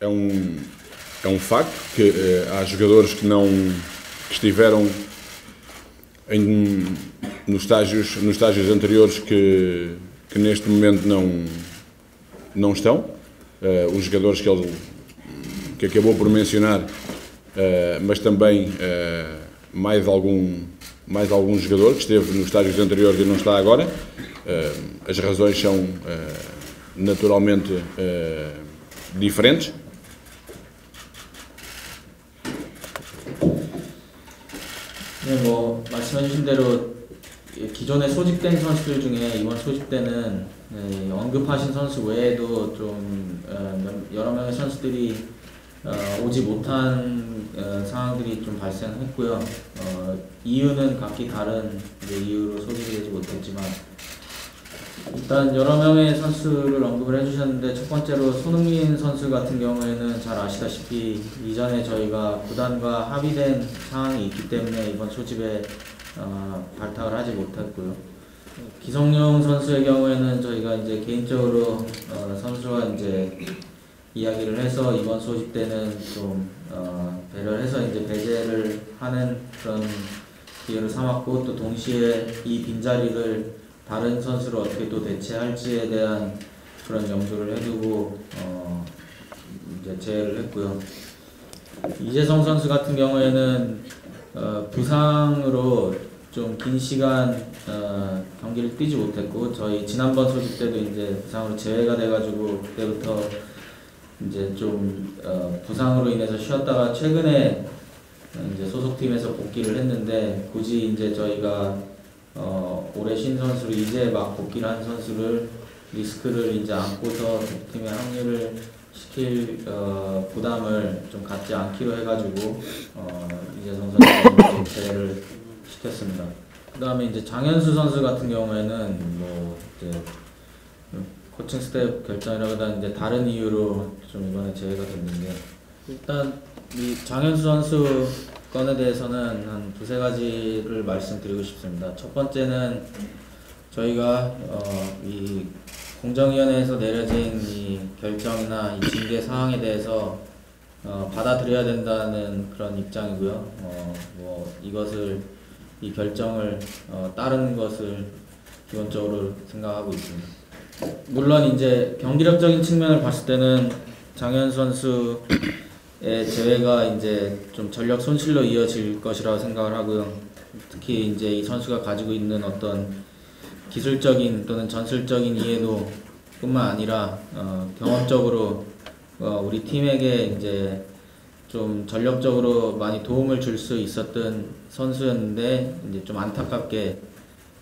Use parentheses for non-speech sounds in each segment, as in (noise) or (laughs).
é um, é um facto que eh, há jogadores que não que estiveram em, nos, estágios, nos estágios anteriores que, que neste momento não, não estão. Uh, os jogadores que ele que acabou por mencionar, uh, mas também mais algum mais algum jogador que esteve nos estágios anteriores e não está agora. as razões são naturalmente diferentes. 네, 뭐 말씀해주신 대로 기존에 소집된 선수들 중에 이번 소집 때는 네, 언급하신 선수 외에도 좀 어, 여러 명의 선수들이 어, 오지 못한 어, 상황들이 좀 발생했고요. 어, 이유는 각기 다른 이유로 소집이 되지 못했지만 일단 여러 명의 선수를 언급을 해주셨는데 첫 번째로 손흥민 선수 같은 경우에는 잘 아시다시피 이전에 저희가 구단과 합의된 상황이 있기 때문에 이번 소집에 어, 발탁을 하지 못했고요. 기성용 선수의 경우에는 저희가 이제 개인적으로 어, 선수와 이제 이야기를 해서 이번 소집 때는 좀 어, 배려해서 이제 배제를 하는 그런 기회를 삼았고 또 동시에 이 빈자리를 다른 선수를 어떻게 또 대체할지에 대한 그런 염두를 해두고 어 이제 제외를 했고요. 이재성 선수 같은 경우에는 어 부상으로 좀 긴 시간 어 경기를 뛰지 못했고 저희 지난번 소집 때도 이제 부상으로 제외가 돼가지고 그때부터 이제 좀 어 부상으로 인해서 쉬었다가 최근에 이제 소속팀에서 복귀를 했는데 굳이 이제 저희가 어, 올해 신 선수를 이제 막 복귀를 한 선수를 리스크를 이제 안고서 팀의 합류를 시킬 어, 부담을 좀 갖지 않기로 해가지고 어, 이재성 선수를 제외를 시켰습니다. 그 다음에 이제 장현수 선수 같은 경우에는 뭐 이제 코칭 스텝 결정이라보다 이제 다른 이유로 좀 이번에 제외가 됐는데 일단 이 장현수 선수 건에 대해서는 한 두세 가지를 말씀드리고 싶습니다. 첫 번째는 저희가 어, 이 공정위원회에서 내려진 이 결정이나 이 징계 사항에 대해서 어, 받아들여야 된다는 그런 입장이고요. 어, 뭐 이것을 이 결정을 어, 따르는 것을 기본적으로 생각하고 있습니다. 물론 이제 경기력적인 측면을 봤을 때는 장현 선수 의 제외가 이제 좀 전력 손실로 이어질 것이라고 생각을 하고요. 특히 이제 이 선수가 가지고 있는 어떤 기술적인 또는 전술적인 이해도 뿐만 아니라 어, 경험적으로 어, 우리 팀에게 이제 좀 전력적으로 많이 도움을 줄 수 있었던 선수였는데 이제 좀 안타깝게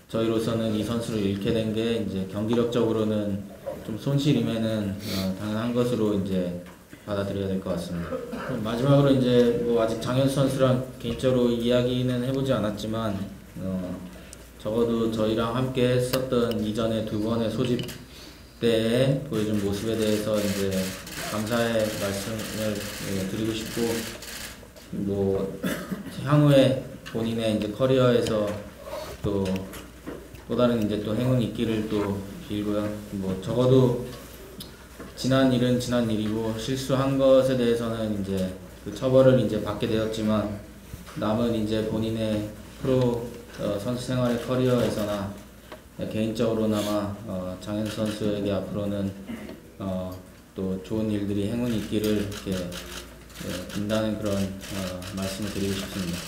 저희로서는 이 선수를 잃게 된 게 이제 경기력적으로는 좀 손실임에는 어, 당연한 것으로 이제 받아들여야 될 것 같습니다. 마지막으로 이제 뭐 아직 장현수 선수랑 개인적으로 이야기는 해보지 않았지만 어, 적어도 저희랑 함께 했었던 이전에 두 번의 소집 때 보여준 모습에 대해서 이제 감사의 말씀을 예, 드리고 싶고 뭐 향후에 본인의 이제 커리어에서 또 또 다른 이제 또 행운 있기를 또 빌고요. 뭐 적어도 지난 일은 지난 일이고 실수한 것에 대해서는 이제 그 처벌을 이제 받게 되었지만 남은 이제 본인의 프로 어, 선수 생활의 커리어에서나 개인적으로나마 어, 장현 선수에게 앞으로는 어, 또 좋은 일들이 행운이 있기를 이렇게 예, 빈다는 그런 어, 말씀을 드리고 싶습니다.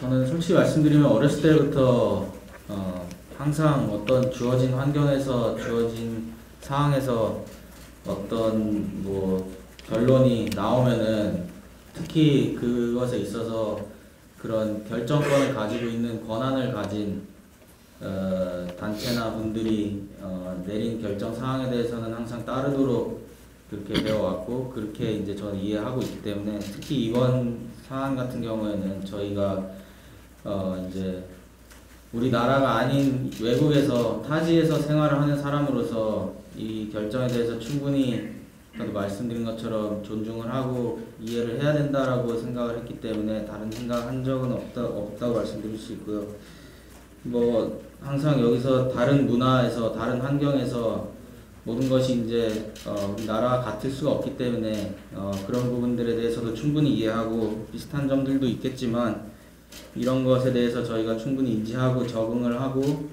저는 솔직히 말씀드리면 어렸을 때부터 어, 항상 어떤 주어진 환경에서 주어진 상황에서 어떤 뭐 결론이 나오면은 특히 그것에 있어서 그런 결정권을 가지고 있는 권한을 가진 어, 단체나 분들이 어, 내린 결정 사항에 대해서는 항상 따르도록 그렇게 배워왔고 그렇게 이제 저는 이해하고 있기 때문에 특히 이번 상황 같은 경우에는 저희가 어, 이제 우리나라가 아닌 외국에서 타지에서 생활을 하는 사람으로서 이 결정에 대해서 충분히 아까도 말씀드린 것처럼 존중을 하고 이해를 해야 된다라고 생각을 했기 때문에 다른 생각한 적은 없다, 없다고 말씀드릴 수 있고요. 뭐 항상 여기서 다른 문화에서 다른 환경에서 모든 것이 이제 어, 우리나라와 같을 수가 없기 때문에 어, 그런 부분들에 대해서도 충분히 이해하고 비슷한 점들도 있겠지만 이런 것에 대해서 저희가 충분히 인지하고 적응을 하고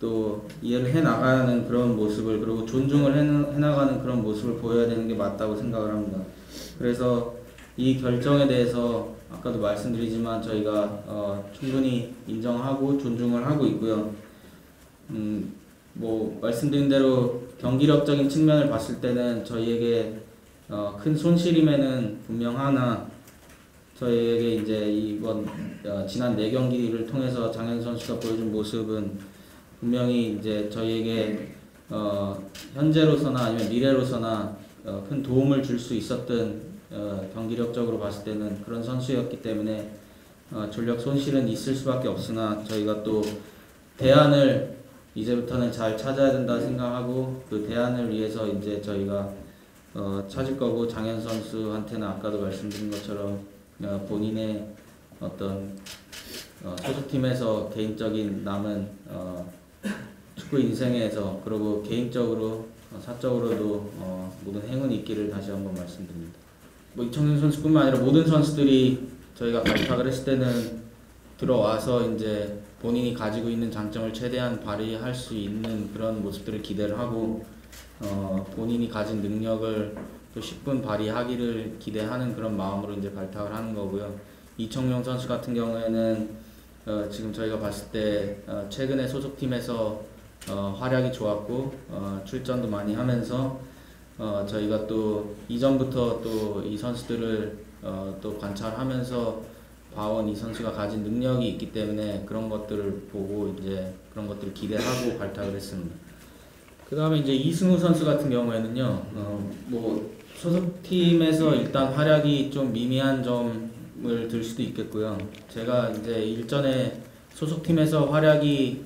또 이해를 해 나가는 그런 모습을 그리고 존중을 해, 해 나가는 그런 모습을 보여야 되는 게 맞다고 생각을 합니다. 그래서 이 결정에 대해서 아까도 말씀드리지만 저희가 어, 충분히 인정하고 존중을 하고 있고요. 음, 뭐 말씀드린 대로 경기력적인 측면을 봤을 때는 저희에게 어, 큰 손실임에는 분명하나 저희에게 이제 이번 어, 지난 네 경기를 통해서 장현 선수가 보여준 모습은 분명히 이제 저희에게 어, 현재로서나 아니면 미래로서나 어, 큰 도움을 줄 수 있었던 어, 경기력적으로 봤을 때는 그런 선수였기 때문에 어, 전력 손실은 있을 수밖에 없으나 저희가 또 대안을 이제부터는 잘 찾아야 된다 생각하고 그 대안을 위해서 이제 저희가 어, 찾을 거고 장현 선수한테는 아까도 말씀드린 것처럼 어, 본인의 어떤 어, 소속팀에서 개인적인 남은 어, 축구 인생에서 그리고 개인적으로 어, 사적으로도 어, 모든 행운이 있기를 다시 한번 말씀드립니다. 뭐 이청용 선수뿐만 아니라 모든 선수들이 저희가 발탁을 했을 때는 들어와서 이제 본인이 가지고 있는 장점을 최대한 발휘할 수 있는 그런 모습들을 기대를 하고 어, 본인이 가진 능력을 또 10분 발휘하기를 기대하는 그런 마음으로 이제 발탁을 하는 거고요. 이청용 선수 같은 경우에는 어, 지금 저희가 봤을 때 어, 최근에 소속팀에서 어, 활약이 좋았고 어, 출전도 많이 하면서 어, 저희가 또 이전부터 또 이 선수들을 어, 또 관찰하면서 봐온 이 선수가 가진 능력이 있기 때문에 그런 것들을 보고 이제 그런 것들을 기대하고 (laughs) 발탁을 했습니다. 그 다음에 이제 이승우 선수 같은 경우에는요, 어, 뭐 소속팀에서 일단 활약이 좀 미미한 점 을들 수도 있겠고요. 제가 이제 일전에 소속팀에서 활약이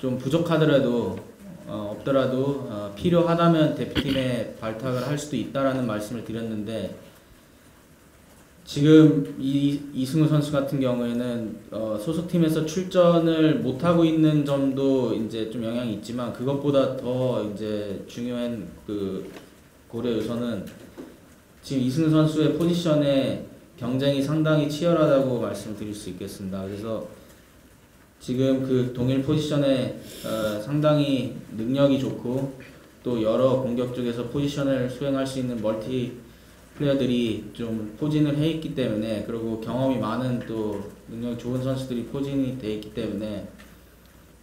좀 부족하더라도 어, 없더라도 어, 필요하다면 대표팀에 발탁을 할 수도 있다라는 말씀을 드렸는데 지금 이 이승우 선수 같은 경우에는 어, 소속팀에서 출전을 못 하고 있는 점도 이제 좀 영향이 있지만 그것보다 더 이제 중요한 그 고려 요소는 지금 이승우 선수의 포지션에 경쟁이 상당히 치열하다고 말씀드릴 수 있겠습니다. 그래서 지금 그 동일 포지션에 어, 상당히 능력이 좋고 또 여러 공격 쪽에서 포지션을 수행할 수 있는 멀티 플레이어들이 좀 포진을 해 있기 때문에 그리고 경험이 많은 또 능력이 좋은 선수들이 포진이 돼 있기 때문에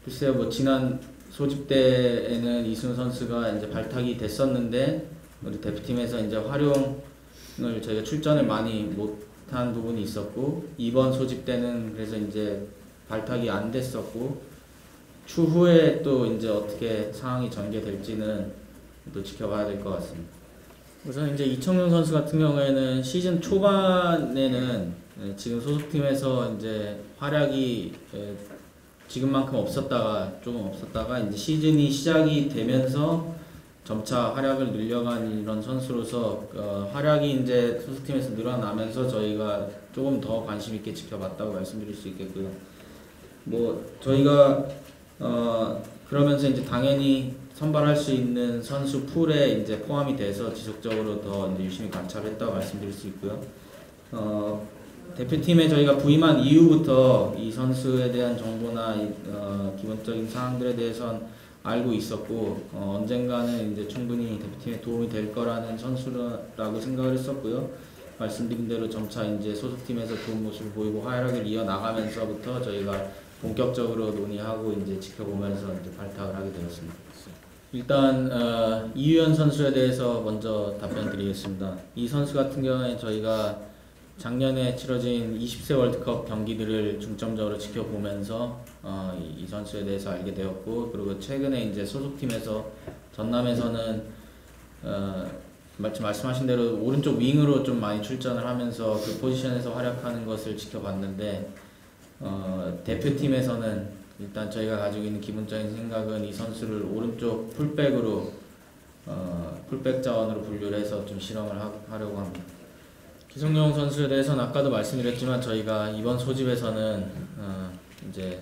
글쎄요 뭐 지난 소집 때에는 이승우 선수가 이제 발탁이 됐었는데 우리 대표팀에서 이제 활용 을 저희가 출전을 많이 못한 부분이 있었고 이번 소집 때는 그래서 이제 발탁이 안 됐었고 추후에 또 이제 어떻게 상황이 전개될지는 또 지켜봐야 될 것 같습니다. 우선 이제 이청용 선수 같은 경우에는 시즌 초반에는 예, 지금 소속팀에서 이제 활약이 예, 지금만큼 없었다가 조금 없었다가 이제 시즌이 시작이 되면서 점차 활약을 늘려간 이런 선수로서 어, 활약이 이제 소속팀에서 늘어나면서 저희가 조금 더 관심 있게 지켜봤다고 말씀드릴 수 있겠고요. 뭐 저희가 어 그러면서 이제 당연히 선발할 수 있는 선수 풀에 이제 포함이 돼서 지속적으로 더 이제 유심히 관찰했다고 말씀드릴 수 있고요. 어, 대표팀에 저희가 부임한 이후부터 이 선수에 대한 정보나 어, 기본적인 사항들에 대해선 알고 있었고 어, 언젠가는 이제 충분히 대표팀에 도움이 될 거라는 선수라고 생각을 했었고요. 말씀드린 대로 점차 이제 소속팀에서 좋은 모습을 보이고 활약을 이어 나가면서부터 저희가 본격적으로 논의하고 이제 지켜보면서 이제 발탁을 하게 되었습니다. 일단 어, 이유현 선수에 대해서 먼저 답변 드리겠습니다. 이 선수 같은 경우에 저희가 작년에 치러진 20세 월드컵 경기들을 중점적으로 지켜보면서 어, 이, 이 선수에 대해서 알게 되었고 그리고 최근에 이제 소속팀에서 전남에서는 어, 말씀하신 대로 오른쪽 윙으로 좀 많이 출전을 하면서 그 포지션에서 활약하는 것을 지켜봤는데 어, 대표팀에서는 일단 저희가 가지고 있는 기본적인 생각은 이 선수를 오른쪽 풀백으로 어, 풀백 자원으로 분류를 해서 좀 실험을 하, 하려고 합니다. 기성용 선수에 대해서는 아까도 말씀드렸지만 저희가 이번 소집에서는 어, 이제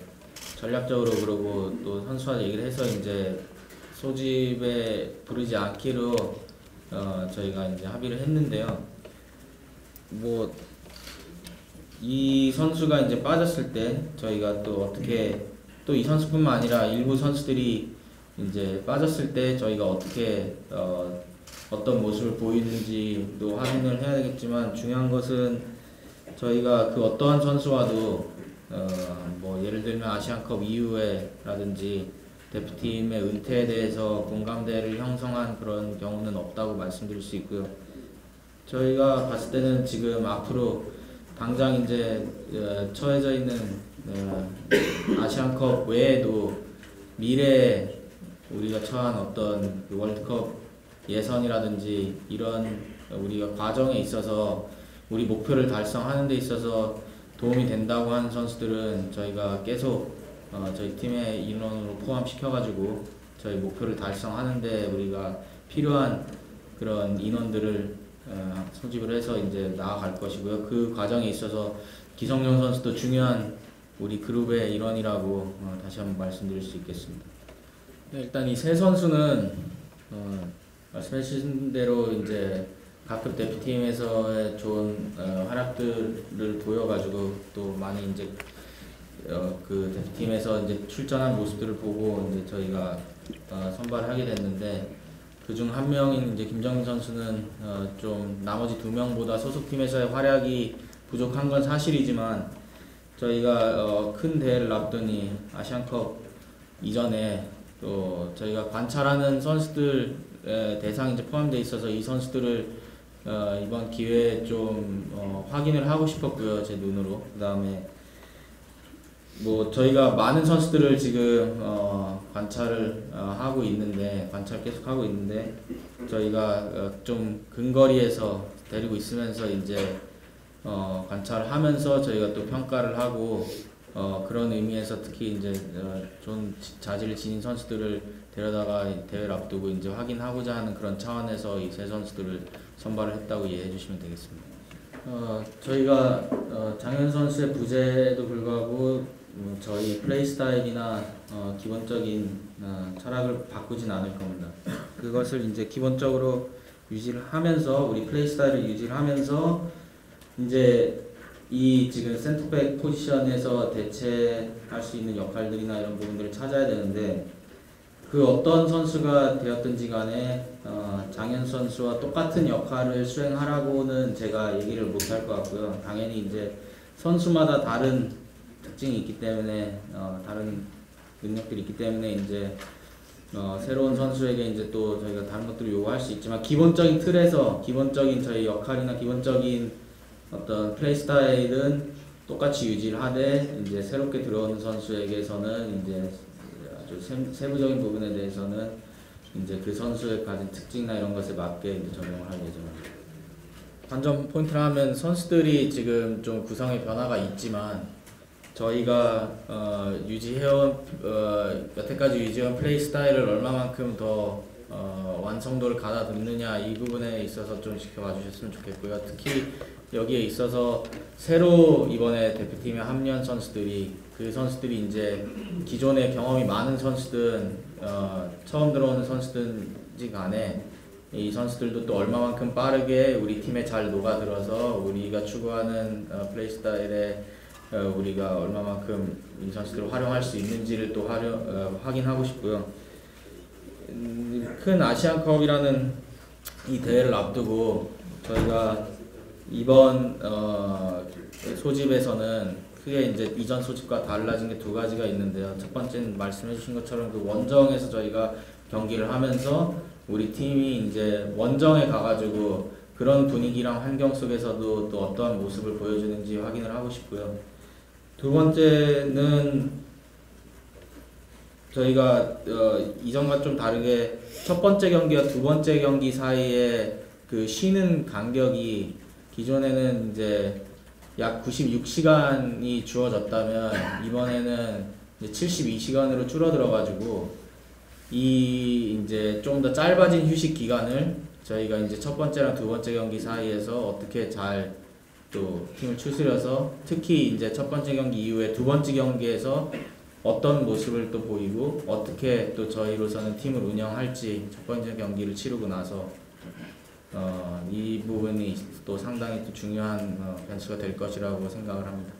전략적으로 그러고 또 선수와 얘기를 해서 이제 소집에 부르지 않기로 어, 저희가 이제 합의를 했는데요. 뭐 이 선수가 이제 빠졌을 때 저희가 또 어떻게 또 이 선수뿐만 아니라 일부 선수들이 이제 빠졌을 때 저희가 어떻게 어, 어떤 모습을 보이는지도 확인을 해야 되겠지만 중요한 것은 저희가 그 어떠한 선수와도 어, 뭐 예를 들면 아시안컵 이후에라든지 대표팀의 은퇴에 대해서 공감대를 형성한 그런 경우는 없다고 말씀드릴 수 있고요. 저희가 봤을 때는 지금 앞으로 당장 이제 어, 처해져 있는 어, 아시안컵 외에도 미래에 우리가 처한 어떤 그 월드컵 예선이라든지 이런 우리가 과정에 있어서 우리 목표를 달성하는 데 있어서 도움이 된다고 하는 선수들은 저희가 계속 어, 저희 팀의 인원으로 포함시켜가지고 저희 목표를 달성하는데 우리가 필요한 그런 인원들을 어, 소집을 해서 이제 나아갈 것이고요. 그 과정에 있어서 기성용 선수도 중요한 우리 그룹의 일원이라고 어, 다시 한번 말씀드릴 수 있겠습니다. 네, 일단 이 세 선수는 어, 말씀해 주신 대로 이제 각급 대표팀에서의 좋은 어, 활약들을 보여가지고 또 많이 이제 어, 그 대표팀에서 이제 출전한 모습들을 보고 이제 저희가 어, 선발을 하게 됐는데 그중 한 명인 이제 김정민 선수는 어, 좀 나머지 두 명보다 소속팀에서의 활약이 부족한 건 사실이지만 저희가 어, 큰 대회를 앞두니 아시안컵 이전에 또 저희가 관찰하는 선수들 대상이 이제 포함되어 있어서 이 선수들을 어, 이번 기회에 좀 어, 확인을 하고 싶었고요 제 눈으로. 그 다음에 뭐 저희가 많은 선수들을 지금 어, 관찰을 어, 하고 있는데 관찰 계속 하고 있는데 저희가 어, 좀 근거리에서 데리고 있으면서 이제 어, 관찰을 하면서 저희가 또 평가를 하고 어, 그런 의미에서 특히 이제 지- 자질을 지닌 선수들을 데려다가 이 대회를 앞두고 이제 확인하고자 하는 그런 차원에서 이 세 선수들을 선발을 했다고 이해해 주시면 되겠습니다. 어, 저희가 어, 장현 선수의 부재에도 불구하고 음, 저희 플레이 스타일이나 어, 기본적인 어, 철학을 바꾸진 않을 겁니다. 그것을 이제 기본적으로 유지를 하면서 우리 플레이 스타일을 유지를 하면서 이제 이 지금 센터백 포지션에서 대체할 수 있는 역할들이나 이런 부분들을 찾아야 되는데 그 어떤 선수가 되었든지 간에 어, 장현 선수와 똑같은 역할을 수행하라고는 제가 얘기를 못할 것 같고요. 당연히 이제 선수마다 다른 특징이 있기 때문에 어, 다른 능력들이 있기 때문에 이제 어, 새로운 선수에게 이제 또 저희가 다른 것들을 요구할 수 있지만 기본적인 틀에서 기본적인 저희 역할이나 기본적인 어떤 플레이 스타일은 똑같이 유지를 하되 이제 새롭게 들어오는 선수에게서는 이제 세- 세부적인 부분에 대해서는 이제 그 선수의 가진 특징이나 이런 것에 맞게 이제 적용을 할 예정입니다. 관전 포인트를 하면 선수들이 지금 좀 구성의 변화가 있지만 저희가 어, 유지해온 어, 여태까지 유지해온 플레이 스타일을 얼마만큼 더 어, 완성도를 가다듬느냐 이 부분에 있어서 좀 지켜봐 주셨으면 좋겠고요. 특히 여기에 있어서 새로 이번에 대표팀에 합류한 선수들이 그 선수들이 이제 기존에 경험이 많은 선수든 어, 처음 들어오는 선수든지 간에 이 선수들도 또 얼마만큼 빠르게 우리 팀에 잘 녹아들어서 우리가 추구하는 어, 플레이 스타일에 어, 우리가 얼마만큼 이 선수들을 활용할 수 있는지를 또 활용, 어, 확인하고 싶고요. 음, 큰 아시안컵이라는 이 대회를 앞두고 저희가 이번 어, 소집에서는 크게 이제 이전 소집과 달라진 게 두 가지가 있는데요. 첫 번째는 말씀해 주신 것처럼 그 원정에서 저희가 경기를 하면서 우리 팀이 이제 원정에 가가지고 그런 분위기랑 환경 속에서도 또 어떠한 모습을 보여주는지 확인을 하고 싶고요. 두 번째는 저희가 어, 이전과 좀 다르게 첫 번째 경기와 두 번째 경기 사이에 그 쉬는 간격이 기존에는 이제 약 96시간이 주어졌다면 이번에는 이제 72시간으로 줄어들어 가지고 이 이제 좀 더 짧아진 휴식 기간을 저희가 이제 첫 번째랑 두 번째 경기 사이에서 어떻게 잘 또 팀을 추스려서 특히 이제 첫 번째 경기 이후에 두 번째 경기에서 어떤 모습을 또 보이고 어떻게 또 저희로서는 팀을 운영할지 첫 번째 경기를 치르고 나서 어, 이 부분이 또 상당히 또 중요한 어, 변수가 될 것이라고 생각을 합니다.